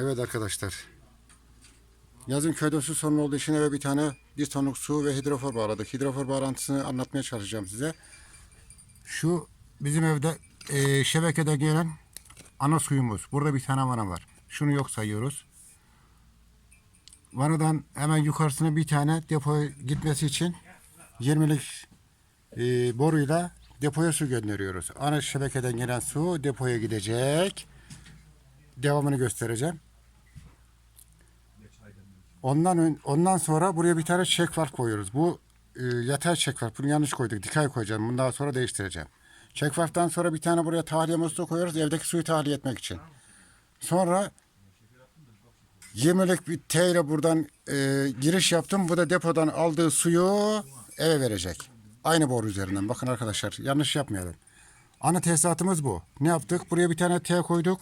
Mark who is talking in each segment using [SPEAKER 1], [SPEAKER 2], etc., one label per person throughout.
[SPEAKER 1] Evet arkadaşlar. Yazın köyde su sorunu olduğu için eve bir tane bir tonluk su ve hidrofor bağladık. Hidrofor bağlantısını anlatmaya çalışacağım size. Şu bizim evde eee, şebekede gelen ana suyumuz. Burada bir tane vana var. Şunu yok sayıyoruz. Vanadan hemen yukarısına bir tane depoya gitmesi için 20'lik eee, boruyla depoya su gönderiyoruz. Ana şebekeden gelen su depoya gidecek. Devamını göstereceğim. Ondan ondan sonra buraya bir tane çek var koyuyoruz. Bu e, yatay çek var. Bunu yanlış koyduk. Dikey koyacağım. Bunu daha sonra değiştireceğim. Çek vardan sonra bir tane buraya tahliye musluğu koyuyoruz. Evdeki suyu tahliye etmek için. Sonra 20'lik bir T ile buradan e, giriş yaptım. Bu da depodan aldığı suyu eve verecek. Aynı boru üzerinden. Bakın arkadaşlar yanlış yapmayalım. Ana tesisatımız bu. Ne yaptık? Buraya bir tane T koyduk.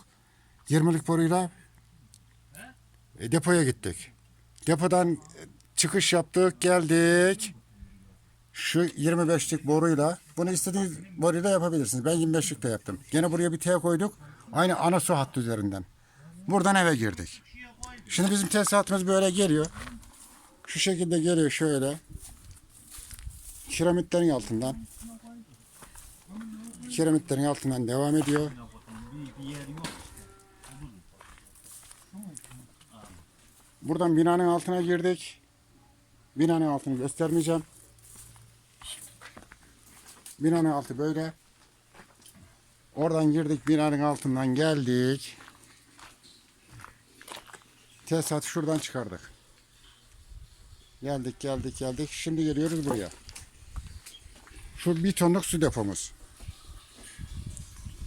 [SPEAKER 1] 20'lik boruyla e, depoya gittik. Depodan çıkış yaptık, geldik. Şu 25'lik boruyla, bunu istediğiniz boruyla yapabilirsiniz. Ben 25'lik de yaptım. Gene buraya bir T koyduk. Aynı ana su hattı üzerinden. Buradan eve girdik. Şimdi bizim tesisatımız böyle geliyor. Şu şekilde geliyor şöyle. Kiremitlerin altından. Kiremitlerin altından devam ediyor. Buradan binanın altına girdik. Binanın altını göstermeyeceğim. Binanın altı böyle. Oradan girdik binanın altından geldik. Tesisatı şuradan çıkardık. Geldik geldik geldik. Şimdi geliyoruz buraya. Şu bir tonluk su depomuz.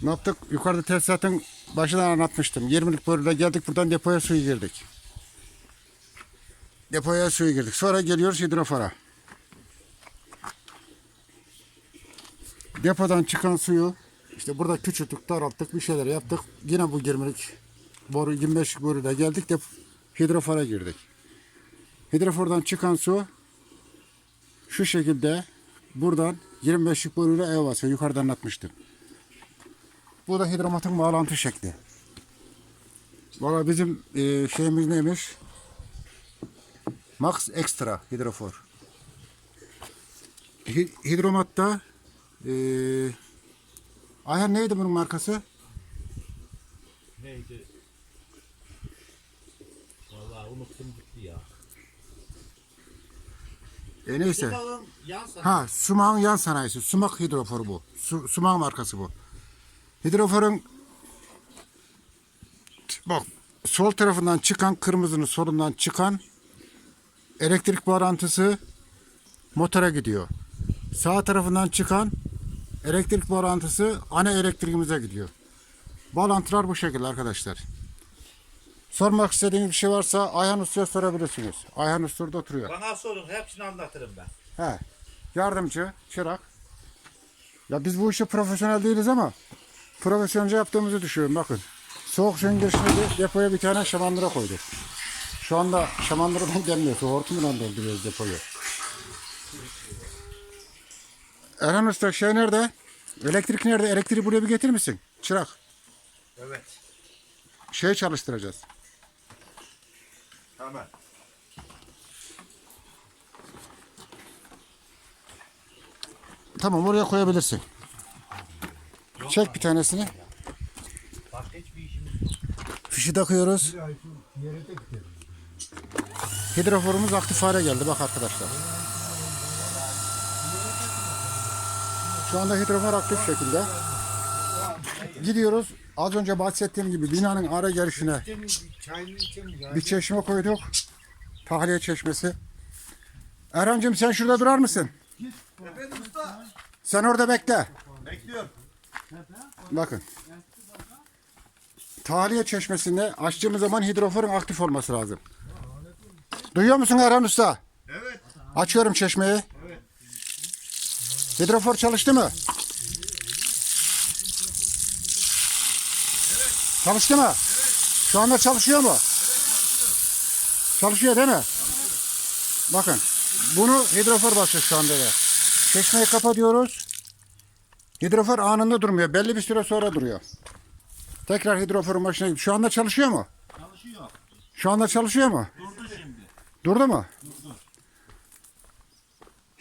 [SPEAKER 1] Ne yaptık? Yukarıda tesisatın başından anlatmıştım. 20'lik boruyla geldik buradan depoya suyu girdik. Depoya suyu girdik. Sonra geliyoruz hidrofora. Depodan çıkan suyu işte burada küçülttük, daralttık, bir şeyler yaptık. Yine bu 20'lik boru 25'lik boruyla geldik de hidrofora girdik. Hidrofordan çıkan su şu şekilde buradan 25'lik boruyla eve basıyor. Yukarıdan anlatmıştım. Bu da hidromatın bağlantı şekli. Valla bizim e, şeyimiz neymiş? Max Extra hidrofor. Hi- hidromatta e, Ayhan neydi bunun markası?
[SPEAKER 2] Neydi? Vallahi unuttum gitti ya.
[SPEAKER 1] E neyse. Ha, Sumağın yan sanayisi. Sumak hidroforu bu. Su, Sumak markası bu. Hidroforun bak sol tarafından çıkan kırmızının solundan çıkan elektrik bağlantısı motora gidiyor. Sağ tarafından çıkan elektrik bağlantısı ana elektriğimize gidiyor. Bağlantılar bu şekilde arkadaşlar. Sormak istediğiniz bir şey varsa Ayhan Usta'ya sorabilirsiniz. Ayhan Usta orada oturuyor.
[SPEAKER 2] Bana sorun hepsini anlatırım ben.
[SPEAKER 1] He. Yardımcı, çırak. Ya biz bu işi profesyonel değiliz ama profesyonelce yaptığımızı düşünüyorum bakın. Soğuk suyun girişine de depoya bir tane şamandıra koyduk. Şu anda şamandıradan gelmiyor. Su hortumuyla dolduruyoruz depoyu. Erhan Usta şey nerede? Elektrik nerede? Elektriği buraya bir getirir misin? Çırak.
[SPEAKER 2] Evet.
[SPEAKER 1] Şey çalıştıracağız.
[SPEAKER 2] Tamam.
[SPEAKER 1] Tamam oraya koyabilirsin. Çek bir tanesini.
[SPEAKER 2] Başka hiçbir işimiz yok.
[SPEAKER 1] Fişi takıyoruz. Hidroforumuz aktif hale geldi bak arkadaşlar. Şu anda hidrofor aktif şekilde. Gidiyoruz. Az önce bahsettiğim gibi binanın ara girişine bir çeşme koyduk. Tahliye çeşmesi. Erhan'cığım sen şurada durar mısın? Sen orada bekle.
[SPEAKER 2] Bekliyorum.
[SPEAKER 1] Bakın. Tahliye çeşmesinde açtığımız zaman hidroforun aktif olması lazım. Duyuyor musun Erhan Usta?
[SPEAKER 2] Evet.
[SPEAKER 1] Açıyorum çeşmeyi. Hidrofor çalıştı mı? Çalıştı mı? Şu anda çalışıyor mu? Çalışıyor değil mi? Bakın. Bunu hidrofor basıyor şu anda da. Çeşmeyi kapatıyoruz. Hidrofor anında durmuyor. Belli bir süre sonra duruyor. Tekrar hidroforun başına Şu anda çalışıyor mu?
[SPEAKER 3] Çalışıyor.
[SPEAKER 1] Şu anda çalışıyor mu?
[SPEAKER 3] Durdu
[SPEAKER 1] mu?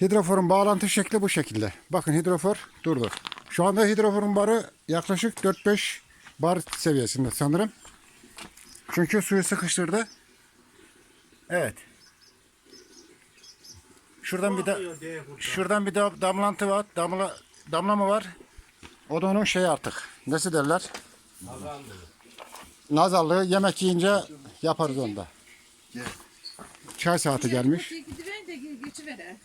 [SPEAKER 1] Hidroforun bağlantı şekli bu şekilde. Bakın hidrofor durdu. Şu anda hidroforun barı yaklaşık 4-5 bar seviyesinde sanırım. Çünkü suyu sıkıştırdı. Evet. Şuradan bir
[SPEAKER 2] kurtar.
[SPEAKER 1] şuradan bir de damlantı var. Damla damlama var. O da onun şeyi artık. Nesi derler?
[SPEAKER 2] Nazarlı.
[SPEAKER 1] Nazarlığı yemek yiyince yaparız onda. Çay saati gelmiş.
[SPEAKER 4] Geçivere.